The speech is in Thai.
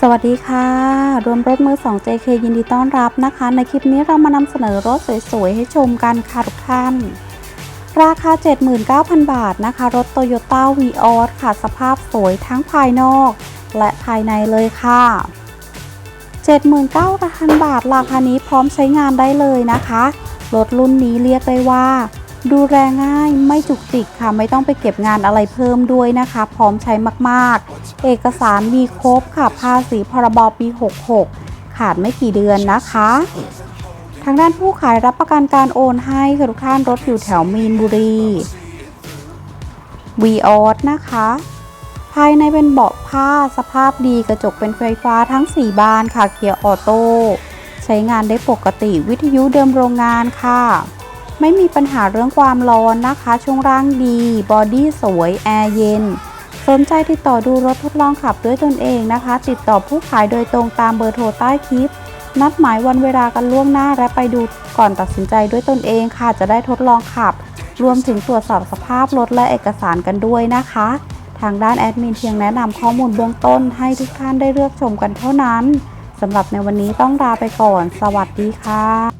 สวัสดีค่ะ รวมรถมือ 2 JK ยินดีต้อนรับนะคะ ในคลิปนี้เรามานำเสนอรถสวยๆ ให้ชมกันค่ะทุกท่าน ราคา 79,000 บาทนะคะ รถ Toyota v ีออค่ะ สภาพสวยทั้งภายนอก และภายในเลยค่ะ 79,000 บาท ราคานี้พร้อมใช้งานได้เลยนะคะ รถรุ่นนี้เรียกได้ว่า ดูแลง่ายไม่จุกจิกค่ะ ไม่ต้องไปเก็บงานอะไรเพิ่มด้วยนะคะ พร้อมใช้มากๆ เอกสารมีครบค่ะ ภาษีพรบปี 66 ขาดไม่กี่เดือนนะคะ ทางด้านผู้ขายรับประกันการโอนให้ค่ะทุกท่านรถอยู่แถวมีนบุรีวีออสนะคะ ภายในเป็นเบาะผ้าสภาพดีกระจกเป็นไฟฟ้าทั้ง 4 บานค่ะเกียร์ออโต้ใช้งานได้ปกติวิทยุเดิมโรงงานค่ะ ไม่มีปัญหาเรื่องความร้อนนะคะ ช่วงล่างดี บอดี้สวย แอร์เย็น สนใจติดต่อดูรถทดลองขับด้วยตนเองนะคะ ติดต่อผู้ขายโดยตรงตามเบอร์โทรใต้คลิป นัดหมายวันเวลากันล่วงหน้าและไปดูก่อนตัดสินใจด้วยตนเองค่ะ จะได้ทดลองขับ รวมถึงตรวจสอบสภาพรถและเอกสารกันด้วยนะคะ ทางด้านแอดมินเพียงแนะนำข้อมูลเบื้องต้นให้ทุกท่านได้เลือกชมกันเท่านั้นสำหรับในวันนี้ต้องลาไปก่อน สวัสดีค่ะ